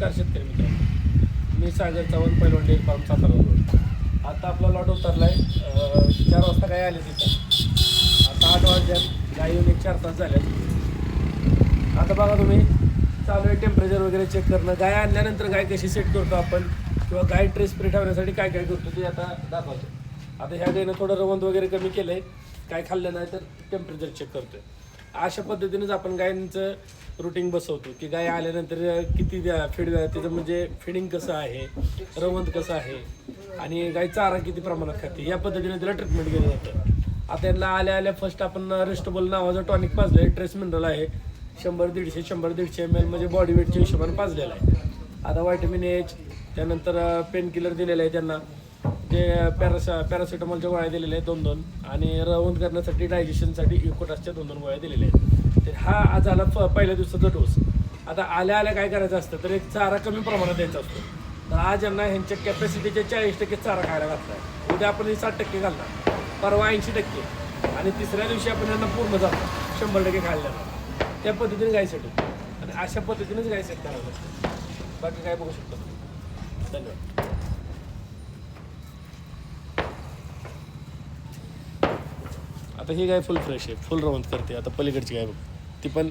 नमस्कार शेतकरी मित्रांनो. मी सागर चव्हाण पैलवान डेअरी फार्म सातारा रोड. आता आपला लॉट उतरला आहे चार वाजता काय आले तिथं? आता आठ वाजल्यात. गाय येऊन एक चार तास झाल्यात. आता बघा तुम्ही चालू आहे टेम्परेचर वगैरे चेक करणं. गाय आणल्यानंतर गाय कशी सेट करतो आपण? किंवा गाय ट्रेस फ्री ठेवण्यासाठी काय काय करतो ते आता दाखवतो. आता ह्या गायनं थोडं रवंत वगैरे कमी केलं आहे काय खाल्लं नाही तर टेम्परेचर चेक करतो आहे अशा पद्धतीनेच आपण गायींचं रुटीन बसवतो. की गाय आल्यानंतर किती द्या फीड द्या तिचं म्हणजे फिडिंग कसं आहे रवंत कसं आहे आणि गाय चारा किती प्रमाणात खाते या पद्धतीने तिला ट्रीटमेंट केलं जातं. आता यांना आल्या आल्या फर्स्ट आपण रेस्टबल नावाचं टॉनिक पाजलं आहे ट्रेस मिनरल आहे. शंभर दीडशे शंभर दीडशे एम एल म्हणजे बॉडी वेटच्या हिशोबाने पाजलेला आहे. आता व्हायटमिन एच त्यानंतर पेन किलर दिलेलं आहे त्यांना. जे पॅरासा पॅरासिटामॉलच्या गोळ्या दिलेल्या आहेत दोन दोन. आणि रवंद करण्यासाठी डायजेशनसाठी इकोटासच्या दोन दोन गोळ्या दिलेल्या आहेत. तर हा आज आला प पहिल्या दिवसाचा डोस आता आल्या आल्या काय करायचं असतं तर एक चारा कमी प्रमाणात द्यायचा असतो. तर आज यांना ह्यांच्या कॅपॅसिटीच्या चाळीस टक्के चारा खायला घातला आहे. उद्या आपण हे साठ टक्के घालणार. परवा ऐंशी टक्के. आणि तिसऱ्या दिवशी आपण यांना पूर्ण जातो शंभर टक्के खायला जाणार त्या पद्धतीने गाय सेट आणि अशा पद्धतीनेच गाय सेट करावं लागतं. बाकी काय बघू शकतो धन्यवाद. आता ही गाय फुल फ्रेश आहे फुल रवंत करते. आता पलीकडची गाय बघ. ती पण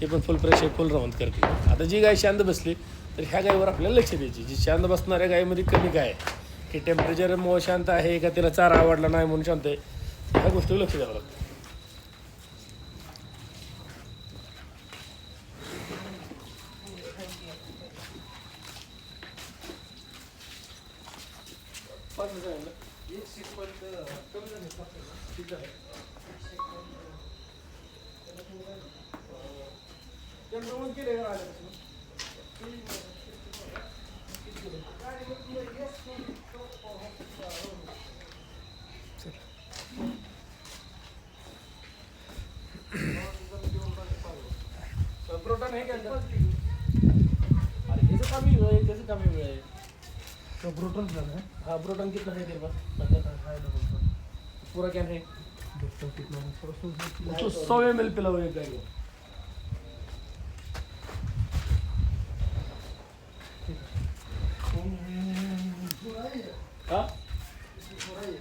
हे पण फुल फ्रेश आहे फुल रवंत करते. आता जी गाय शांत बसली तर ह्या गायीवर आपल्याला लक्ष द्यायची. जी शांत बसणाऱ्या गायीमध्ये कमी काय आहे. की टेम्परेचर मो शांत आहे का तिला चारा आवडला नाही म्हणून शांत आहे? ह्या गोष्टीवर लक्ष द्यावं लागतं. पाच प्रोटॉन है क्या अंदर? अरे कैसे कमी हुआ है कैसे कमी हुआ है तो प्रोटोन झालं है हाँ प्रोटॉन कितना है तेरे पास? पूरा क्या है? है थोड़ा सा तो सौ एम एल पिला हुआ एक को हाँ?